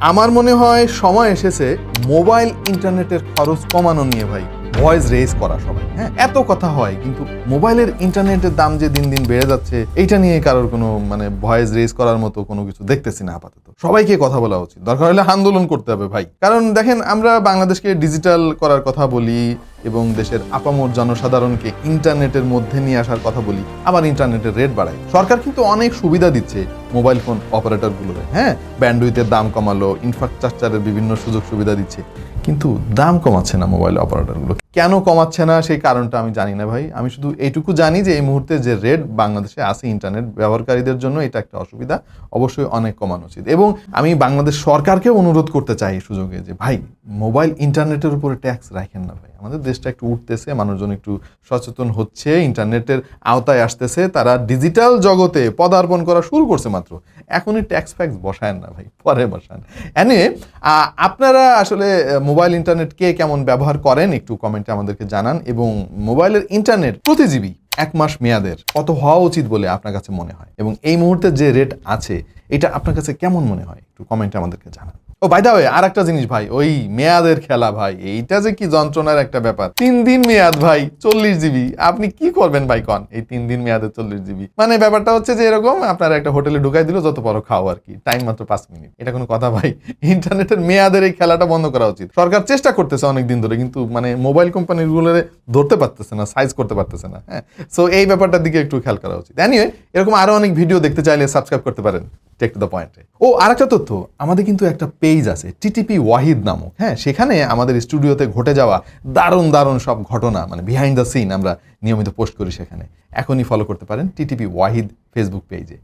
আমার মনে হয় সময় এসেছে মোবাইল ইন্টারনেটের খরচ কমানো নিয়ে ভাই। ভয়েস রেজ করা সবাই হ্যাঁ? এত কথা হয়, কিন্তু মোবাইলের ইন্টারনেটের দাম যে দিন দিন বেড়ে যাচ্ছে, এইটা নিয়ে কারোর কোনো মানে ভয়েস রেজ করার মতো কোনো কিছু দেখতেছি না আপাতত। সবাইকে কথা বলা উচিত। দরকার হলে আন্দোলন করতে হবে ভাই। কারণ দেখেন, আমরা বাংলাদেশকে ডিজিটাল করার কথা বলি এবং দেশের আপামর জনসাধারণকে ইন্টারনেটের মধ্যে নিয়ে আসার কথা বলি, আবার ইন্টারনেটের রেট বাড়ায়। সরকার কিন্তু অনেক সুবিধা দিচ্ছে মোবাইল ফোন অপারেটরগুলোরে। হ্যাঁ ব্যান্ডউইথের দাম কমালো ইনফ্রাস্ট্রাকচারের বিভিন্ন সুযোগ সুবিধা দিচ্ছে, কিন্তু দাম কমাচ্ছে না মোবাইল অপারেটরগুলো। কেন কমাচ্ছে না সেই কারণটা আমি জানি না ভাই। আমি শুধু এইটুকু জানি যে এই মুহূর্তে যে রেট বাংলাদেশে আছে ইন্টারনেট ব্যবহারকারীদের জন্য, এটা একটা অসুবিধা, অবশ্যই অনেক কমানো উচিত। এবং আমি বাংলাদেশ সরকারকেও অনুরোধ করতে চাই সুযোগে যে, ভাই, মোবাইল ইন্টারনেটের উপরে ট্যাক্স রাখেন না ভাই। আমাদের দেশটা একটু উঠতেছে, মানুষজন একটু সচেতন হচ্ছে, ইন্টারনেটের আওতায় আসতেছে, তারা ডিজিটাল জগতে পদার্পণ করা শুরু করছে মাত্র। এখনই ট্যাক্স ফ্যাক্স বসায়েন না ভাই, পরে বসান। এনে আপনারা আসলে মোবাইল ইন্টারনেট কে কেমন ব্যবহার করেন একটু কমেন্টে আমাদেরকে জানান এবং মোবাইলের ইন্টারনেট প্রতিজীবী এক মাস মেয়াদের কত হওয়া উচিত বলে আপনার কাছে মনে হয়? এবং এই মুহূর্তে যে রেট আছে, এটা আপনার কাছে কেমন মনে হয়? একটু কমেন্টে আমাদেরকে জানান। ও বাই দা আর একটা জিনিস ভাই, ওই মেয়াদের খেলা ভাই, এইটা যে কি যন্ত্রণার একটা ব্যাপার। তিন দিন মেয়াদ ভাই, চল্লিশ জিবি। আপনি কি করবেন ভাই কন? এই তিন দিন মেয়াদের চল্লিশ জিবি। মানে ব্যাপারটা হচ্ছে যে এরকম, আপনার একটা হোটেলে ঢুকাই দিল, যত বড় খাও আর কি। টাইম মাত্র পাঁচ মিনিট। এটা কোনো কথা ভাই। ইন্টারনেটের মেয়াদের এই খেলাটা বন্ধ করা উচিত। সরকার চেষ্টা করতেছে অনেক দিন ধরে, কিন্তু মানে মোবাইল কোম্পানিগুলো ধরতে পারতেছে না সাইজ করতে পারতেছে না হ্যাঁ। সো এই ব্যাপারটার দিকে একটু খেয়াল করা উচিত। এনিওয়ে এরকম আরও অনেক ভিডিও দেখতে চাইলে সাবস্ক্রাইব করতে পারেন। টেক টু দ্য পয়েন্টে ও আরেকটা তথ্য। আমাদের কিন্তু একটা পেজ আছে, টিটিপি ওয়াহিদ নামক। হ্যাঁ সেখানে আমাদের স্টুডিওতে ঘটে যাওয়া দারুণ দারুণ সব ঘটনা মানে বিহাইন্ড দ্য সিন আমরা নিয়মিত পোস্ট করি সেখানে। এখনই ফলো করতে পারেন টিটিপি ওয়াহিদ ফেসবুক পেজে